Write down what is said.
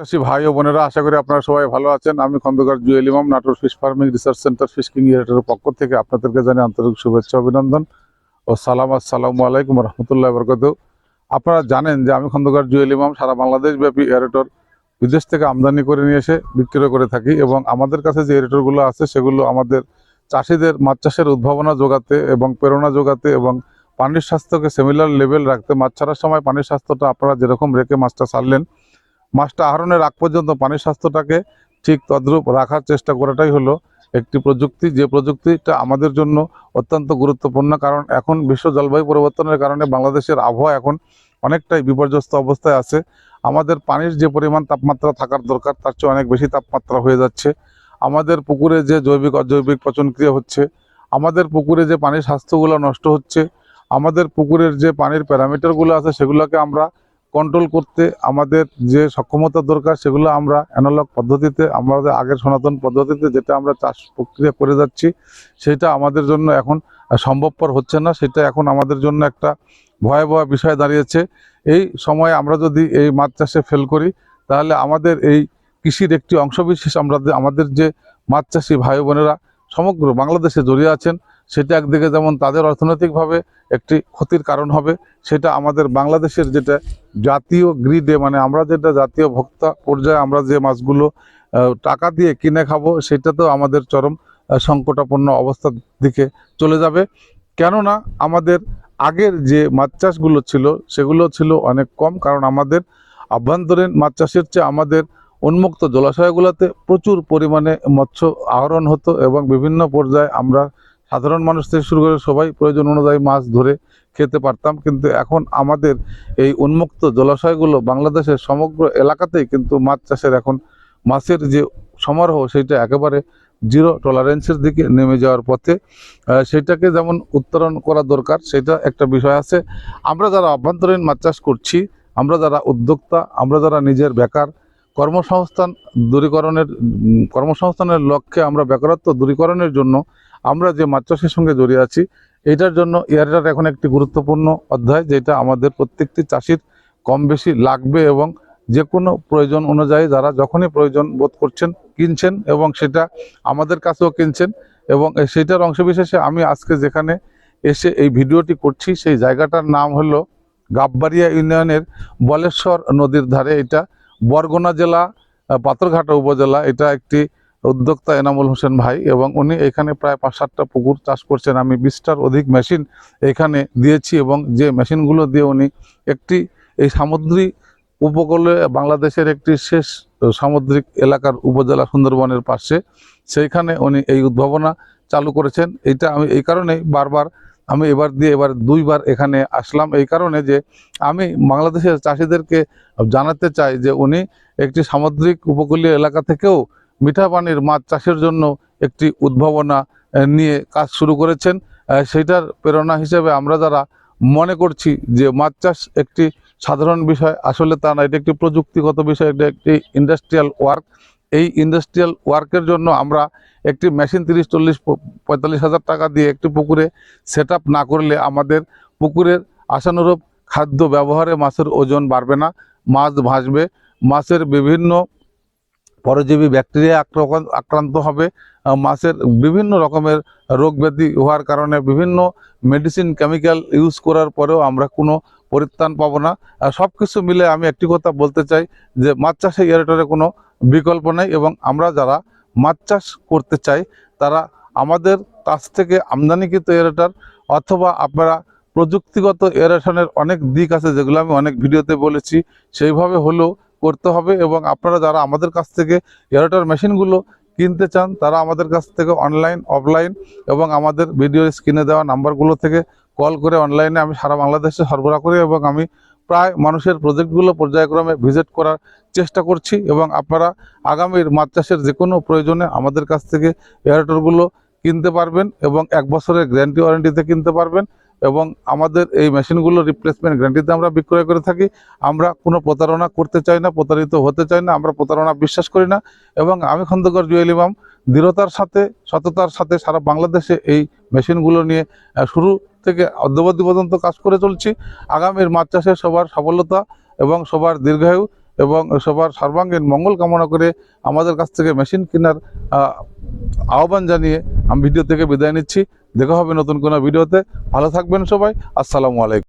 চাষি ভাই ও বোনেরা, আশা করি আপনারা সবাই ভালো আছেন। আমি Khandakar Jewel Imam, Natore fish farming research centre, fish king ইরেটের পক্ষ থেকে আপনাদেরকে জানি আন্তরিক শুভেচ্ছা, অভিনন্দন ও সালাম। আসসালামু আলাইকুম রহমতুল্লাহ বরকত আপনারা জানেন যে আমি খন্দকার জুয়েল ইমাম, সারা বাংলাদেশ ব্যাপী এরেটর বিদেশ থেকে আমদানি করে নিয়ে এসে বিক্রয় করে থাকি এবং আমাদের কাছে যে এরেটরগুলো আছে, সেগুলো আমাদের চাষিদের মাছ চাষের উদ্ভাবনা যোগাতে এবং প্রেরণা যোগাতে এবং পানির স্বাস্থ্যকে সিমিলার লেভেল রাখতে, মাছ ছাড়ার সময় পানির স্বাস্থ্যটা আপনারা যেরকম রেখে মাছটা ছাড়লেন মাছটা আহরণের আগ পর্যন্ত পানির স্বাস্থ্যটাকে ঠিক তদ্রূপ রাখার চেষ্টা করাটাই হলো একটি প্রযুক্তি। যে প্রযুক্তিটা আমাদের জন্য অত্যন্ত গুরুত্বপূর্ণ, কারণ এখন বিশ্ব জলবায়ু পরিবর্তনের কারণে বাংলাদেশের আবহাওয়া এখন অনেকটাই বিপর্যস্ত অবস্থায় আছে। আমাদের পানির যে পরিমাণ তাপমাত্রা থাকার দরকার, তার চেয়ে অনেক বেশি তাপমাত্রা হয়ে যাচ্ছে। আমাদের পুকুরে যে জৈবিক, অজৈবিক পচনক্রিয়া হচ্ছে, আমাদের পুকুরে যে পানির স্বাস্থ্যগুলো নষ্ট হচ্ছে, আমাদের পুকুরের যে পানির প্যারামিটারগুলো আছে সেগুলোকে আমরা কন্ট্রোল করতে আমাদের যে সক্ষমতা দরকার, সেগুলো আমরা অ্যানালগ পদ্ধতিতে, আমাদের আগের সনাতন পদ্ধতিতে যেটা আমরা চাষ প্রক্রিয়া করে যাচ্ছি, সেটা আমাদের জন্য এখন সম্ভবপর হচ্ছে না। সেটা এখন আমাদের জন্য একটা ভয়াবহ বিষয় দাঁড়িয়েছে। এই সময়ে আমরা যদি এই মাছ চাষে ফেল করি, তাহলে আমাদের এই কৃষির একটি অংশবিশেষ আমরা আমাদের যে মাছ চাষি ভাই বোনেরা সমগ্র বাংলাদেশে জড়িয়ে আছেন সেটা একদিকে যেমন তাদের অর্থনৈতিকভাবে একটি ক্ষতির কারণ হবে, সেটা আমাদের বাংলাদেশের যেটা জাতীয় গ্রিডে মানে আমরা যেটা জাতীয় ভোক্তা পর্যায়ে আমরা যে মাছগুলো টাকা দিয়ে কিনে খাব সেটা তো আমাদের চরম সংকটাপন্ন অবস্থার দিকে চলে যাবে। কেননা আমাদের আগের যে মাছ চাষগুলো ছিল, সেগুলো ছিল অনেক কম, কারণ আমাদের আভ্যন্তরীণ মাছ চাষের চেয়ে আমাদের উন্মুক্ত জলাশয়গুলোতে প্রচুর পরিমাণে মৎস্য আহরণ হতো এবং বিভিন্ন পর্যায়ে আমরা সাধারণ মানুষ থেকে শুরু করে সবাই প্রয়োজন অনুযায়ী মাছ ধরে খেতে পারতাম। কিন্তু এখন আমাদের এই উন্মুক্ত জলাশয়গুলো বাংলাদেশের সমগ্র এলাকাতেই কিন্তু মাছ চাষের এখন মাছের যে সমারোহ সেটা একেবারে জিরো টলারেন্সের দিকে নেমে যাওয়ার পথে সেটাকে যেমন উত্তরণ করা দরকার, সেটা একটা বিষয় আছে। আমরা যারা অভ্যন্তরীণ মাছ চাষ করছি, আমরা যারা উদ্যোক্তা, আমরা যারা নিজের বেকার কর্মসংস্থান দূরীকরণের, কর্মসংস্থানের লক্ষ্যে আমরা বেকারত্ব দূরীকরণের জন্য আমরা যে মাছ চাষের সঙ্গে জড়িয়ে আছি, এটার জন্য এয়ারটার এখন একটি গুরুত্বপূর্ণ অধ্যায় যেটা আমাদের প্রত্যেকটি চাষির কম বেশি লাগবে এবং যে কোনো প্রয়োজন অনুযায়ী যারা যখনই প্রয়োজন বোধ করছেন, কিনছেন এবং সেটা আমাদের কাছেও কিনছেন এবং সেটার অংশবিশেষে আমি আজকে যেখানে এসে এই ভিডিওটি করছি সেই জায়গাটার নাম হলো গাববাড়িয়া ইউনিয়নের বলেশ্বর নদীর ধারে। এটা বরগুনা জেলা পাথরঘাটা উপজেলা, এটা একটি উদ্যোক্তা এনামুল হোসেন ভাই এবং উনি এখানে প্রায় পাঁচ সাতটা পুকুর চাষ করছেন। আমি বিশটার অধিক মেশিন এখানে দিয়েছি এবং যে মেশিনগুলো দিয়ে উনি একটি এই সামুদ্রিক উপকূলে বাংলাদেশের একটি শেষ সামুদ্রিক এলাকার উপজেলা সুন্দরবনের পাশে, সেইখানে উনি এই উদ্ভাবনা চালু করেছেন। এটা আমি এই কারণেই বারবার আমি এবার দিয়ে এবার দুইবার এখানে আসলাম এই কারণে যে আমি বাংলাদেশের চাষিদেরকে জানাতে চাই যে উনি একটি সামুদ্রিক উপকূলীয় এলাকা থেকেও মিঠা পানির মাছ চাষের জন্য একটি উদ্ভাবনা নিয়ে কাজ শুরু করেছেন। আহ, সেইটার প্রেরণা হিসেবে আমরা যারা মনে করছি যে মাছ চাষ একটি সাধারণ বিষয় আসলে তা না এটা একটি প্রযুক্তিগত বিষয় এটা একটি ইন্ডাস্ট্রিয়াল ওয়ার্ক। এই ইন্ডাস্ট্রিয়াল ওয়ার্কের জন্য আমরা একটি মেশিন তিরিশ, চল্লিশ পঁয়তাল্লিশ হাজার টাকা দিয়ে একটি পুকুরে সেট না করলে আমাদের পুকুরের আশানুরূপ খাদ্য ব্যবহারে মাছের ওজন বাড়বে না, মাছ ভাসবে, মাছের বিভিন্ন পরজীবী ব্যাকটেরিয়া আক্রান্ত হবে মাছের বিভিন্ন রকমের রোগ ব্যাধি হওয়ার কারণে বিভিন্ন মেডিসিন কেমিক্যাল ইউজ করার পরেও আমরা কোনো পরিত্রাণ পাবো না। সব কিছু মিলে আমি একটি কথা বলতে চাই যে মাছ চাষে এয়ারেটরে কোনো বিকল্প নেই এবং আমরা যারা মাছ চাষ করতে চাই, তারা আমাদের কাছ থেকে আমদানিকৃত এয়ারেটর অথবা আপনারা প্রযুক্তিগত এয়ারেশনের অনেক দিক আছে যেগুলো আমি অনেক ভিডিওতে বলেছি, সেইভাবে হলেও করতে হবে এবং আপনারা যারা আমাদের কাছ থেকে এয়ারেটর মেশিনগুলো কিনতে চান, তারা আমাদের কাছ থেকে অনলাইন অফলাইন এবং আমাদের ভিডিও স্ক্রিনে দেওয়া নাম্বারগুলো থেকে কল করে অনলাইনে আমি সারা বাংলাদেশে সরবরাহ করি এবং আমি প্রায় মানুষের প্রজেক্টগুলো পর্যায়ক্রমে ভিজিট করার চেষ্টা করছি এবং আপনারা আগামীর মাছ চাষের যে কোনো প্রয়োজনে আমাদের কাছ থেকে এয়ারেটরগুলো কিনতে পারবেন এবং এক বছরের গ্যারান্টি ওয়ারেন্টিতে কিনতে পারবেন এবং আমাদের এই মেশিনগুলো রিপ্লেসমেন্ট গ্যারান্টিতে আমরা বিক্রয় করে থাকি। আমরা কোনো প্রতারণা করতে চাই না, প্রতারিত হতে চাই না, আমরা প্রতারণা বিশ্বাস করি না এবং আমি খন্দকর জুয়েল ইমাম, দৃঢ়তার সাথে, সততার সাথে সারা বাংলাদেশে এই মেশিনগুলো নিয়ে শুরু থেকে অদ্যবধি পর্যন্ত কাজ করে চলছি। আগামীর মাছ চাষে সবার সফলতা এবং সবার দীর্ঘায়ু এবং সবার সর্বাঙ্গীন মঙ্গল কামনা করে আমাদের কাছ থেকে মেশিন কেনার আহ্বান জানিয়ে আমি ভিডিও থেকে বিদায় নিচ্ছি। দেখা হবে নতুন কোনো ভিডিওতে। ভালো থাকবেন সবাই। আসসালামু আলাইকুম।